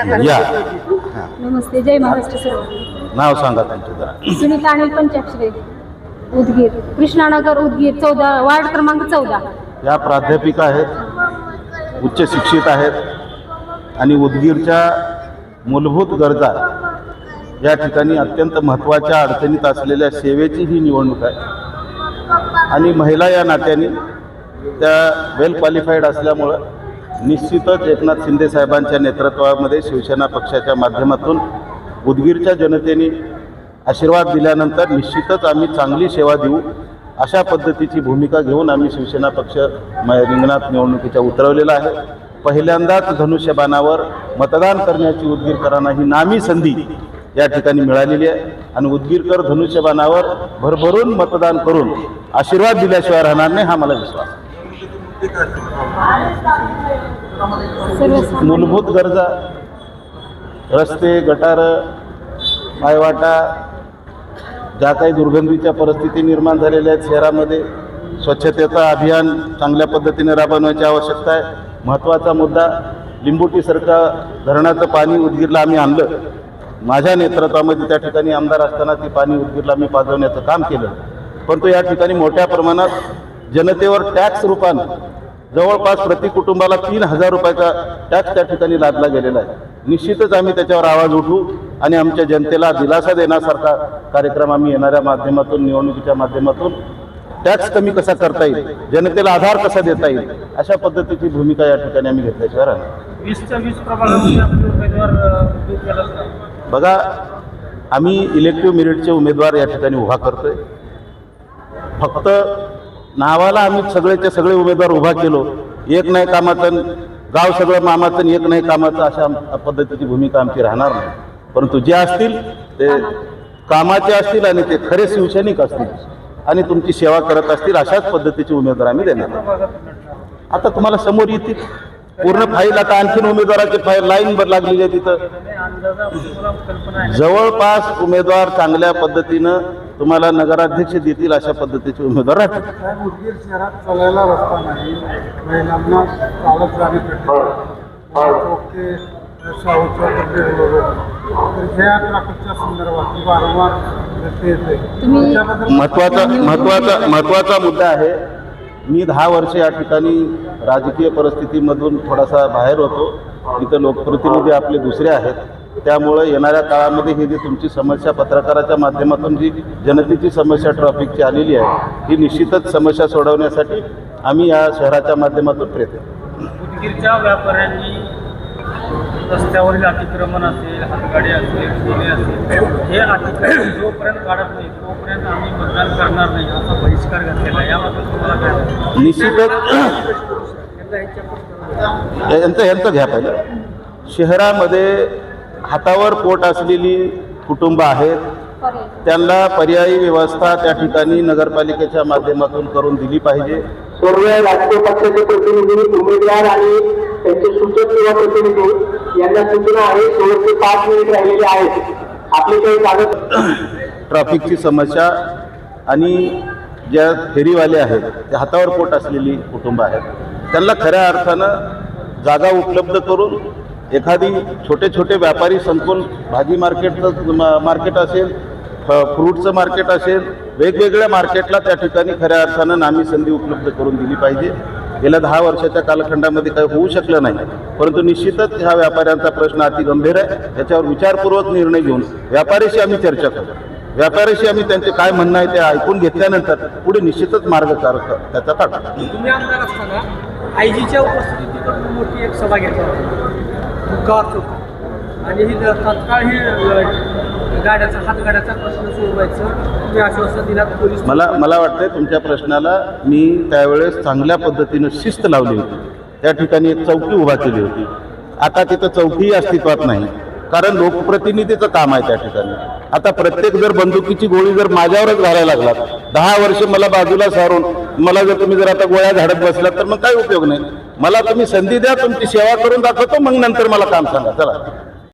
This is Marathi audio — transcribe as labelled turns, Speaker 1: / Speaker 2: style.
Speaker 1: या. हां.
Speaker 2: नमस्ते जय महाराष्ट्र सर्व
Speaker 1: नाव सांगा तुमचं जरा.
Speaker 2: सुनीता अनिल पंचाक्षरे उदगीर. कृष्णानगर उदगीर चौदा वार्ड क्रमांक चौदा.
Speaker 1: या प्राध्यापिका आहेत उच्च शिक्षित आहेत आणि उदगीरच्या मूलभूत गरजा या ठिकाणी अत्यंत महत्त्वाच्या अडचणीत असलेल्या सेवेची ही निवडणूक आहे. आणि महिला या नात्याने त्या वेल क्वालिफाईड असल्यामुळं निश्चितच एकनाथ शिंदे साहेबांच्या नेतृत्वामध्ये शिवसेना पक्षाच्या माध्यमातून उदगीरच्या जनतेने आशीर्वाद दिल्यानंतर निश्चितच आम्ही चांगली सेवा देऊ अशा पद्धतीची भूमिका घेऊन आम्ही शिवसेना पक्ष रिंगणात निवडणुकीच्या उतरवलेला आहे पहिल्यांदाच धनुष्यबाणावर मतदान करण्याची उदगीरकरांना ही नामी संधी या ठिकाणी मिळालेली आहे आणि उदगीरकर धनुष्यबाणावर भरभरून मतदान करून आशीर्वाद दिल्याशिवाय राहणार नाही हा मला विश्वास आहे. मूलभूत गरजा रस्ते गटार पायवाटा ज्या काही दुर्गंधीच्या परिस्थिती निर्माण झालेल्या आहेत शहरामध्ये स्वच्छतेचं अभियान चांगल्या पद्धतीने राबवण्याची आवश्यकता आहे. महत्त्वाचा मुद्दा लिंबोटीसारखं धरणाचं पाणी उदगीरला आम्ही आणलं. माझ्या नेतृत्वामध्ये त्या ठिकाणी आमदार असताना ती पाणी उदगीरला मी पाजवण्याचं काम केलं. परंतु या ठिकाणी मोठ्या प्रमाणात जनतेवर टॅक्स रूपानं जवळपास प्रति कुटुंबाला तीन हजार रुपयाचा टॅक्स त्या ठिकाणी लादला गेलेला आहे. निश्चितच आम्ही त्याच्यावर आवाज उठवू आणि आमच्या जनतेला दिलासा देण्यासारखा कार्यक्रम आम्ही येणाऱ्या माध्यमातून निवडणुकीच्या माध्यमातून टॅक्स कमी कसा करता येईल जनतेला आधार कसा देता येईल अशा पद्धतीची भूमिका या ठिकाणी आम्ही घेतल्याशिवाय राहणार बघा आम्ही इलेक्टिव्ह मेरिटचे उमेदवार या ठिकाणी उभा करतोय. फक्त नावाला आम्ही सगळेचे सगळे उमेदवार उभा केलो. एक नाही कामाचं गाव सगळं मामाचं आणि एक नाही कामाचं अशा पद्धतीची भूमिका आमची राहणार नाही. परंतु जे असतील ते कामाचे असतील आणि ते खरे शिवसैनिक असतील आणि तुमची सेवा करत असतील अशाच पद्धतीचे उमेदवार आम्ही देणार आता तुम्हाला समोर येतील. पूर्ण फाईल आता आणखीन उमेदवाराची फाईल लाईन वर लागलेली आहे तिथं. जवळपास उमेदवार चांगल्या पद्धतीनं तुम्हाला नगराध्यक्ष देतील अशा पद्धतीचे उमेदवार राहतील.
Speaker 3: उदगीर शहरात चालायला रस्ता नाही महिलांना चालत जाणे
Speaker 1: महत्त्वाचा महत्त्वाचा महत्त्वाचा मुद्दा आहे. मी दहा वर्ष या ठिकाणी राजकीय परिस्थितीमधून थोडासा बाहेर होतो. इथं लोकप्रतिनिधी आपले दुसरे आहेत. त्यामुळे येणाऱ्या काळामध्ये ही जी तुमची समस्या पत्रकाराच्या माध्यमातून जी जनतेची समस्या ट्रॅफिकची आलेली आहे ही निश्चितच समस्या सोडवण्यासाठी आम्ही या शहराच्या माध्यमातून प्रयत्न.
Speaker 4: उदगीरच्या व्यापाऱ्यांनी रस्त्यावरील अतिक्रमण असेल हातगाडी असेल ठेले असेल हे अतिक्रमण जोपर्यंत काढत नाही तोपर्यंत आम्ही मतदान करणार नाही असा बहिष्कार घातलेला याबद्दल तुम्हाला काय?
Speaker 1: निश्चितच यांचं यांचं घ्या पहिलं शहरामध्ये हातावर पोट असलेली कुटुंब आहेत. त्यांना पर्यायी व्यवस्था त्या ठिकाणी नगरपालिकेच्या माध्यमातून करून दिली पाहिजे.
Speaker 5: सर्व राजकीय पक्षाचे प्रतिनिधी उमेदवार आणि त्यांचे सूचक किंवा प्रतिनिधी यांना सूचना आहे. शेवटचे पाच मिनिट राहिलेले आहेत. आपले काही कागद
Speaker 1: ट्रॅफिकची समस्या आणि ज्या फेरीवाले आहेत ते हातावर पोट असलेली कुटुंब आहेत. त्यांना खऱ्या अर्थानं जागा उपलब्ध करून एखादी छोटे छोटे व्यापारी संकुल भाजी मार्केटचं मार्केट असेल फ- फ्रूटचं मार्केट असेल वेगवेगळ्या मार्केटला त्या ठिकाणी खऱ्या अर्थानं नामी संधी उपलब्ध करून दिली पाहिजे. गेल्या दहा वर्षाच्या कालखंडामध्ये काही होऊ शकलं नाही परंतु निश्चितच ह्या व्यापाऱ्यांचा प्रश्न अति गंभीर आहे. त्याच्यावर विचारपूर्वक निर्णय घेऊन व्यापाऱ्याशी आम्ही चर्चा करू. व्यापाऱ्याशी आम्ही त्यांचे काय म्हणणं आहे ते ऐकून घेतल्यानंतर पुढे निश्चितच मार्ग कार- त्याचा काढू
Speaker 4: आय जीच्या उपस्थितीत मोठी एक सभा घेतली गावात चौक आणि ही तात्काळ ही गाड्याचा हातगाड्याचा प्रश्न सोडवायचं तुम्ही आश्वासन दिलात पोलीस
Speaker 1: मला मला वाटतंय तुमच्या प्रश्नाला मी त्यावेळेस चांगल्या पद्धतीनं शिस्त लावली होती. त्या ठिकाणी एक चौकी उभा केली होती. आता तिथं चौकीही अस्तित्वात नाही. कारण लोकप्रतिनिधीचं काम आहे त्या ठिकाणी. आता प्रत्येक जर बंदुकीची गोळी जर माझ्यावरच घालायला लागलात दहा वर्ष मला बाजूला सारून मला जर तुम्ही जर आता गोळ्या झाडत बसलात तर मग काय उपयोग नाही. मला तुम्ही संधी द्या तुमची सेवा करून दाखवतो मग नंतर मला काम सांगा. चला.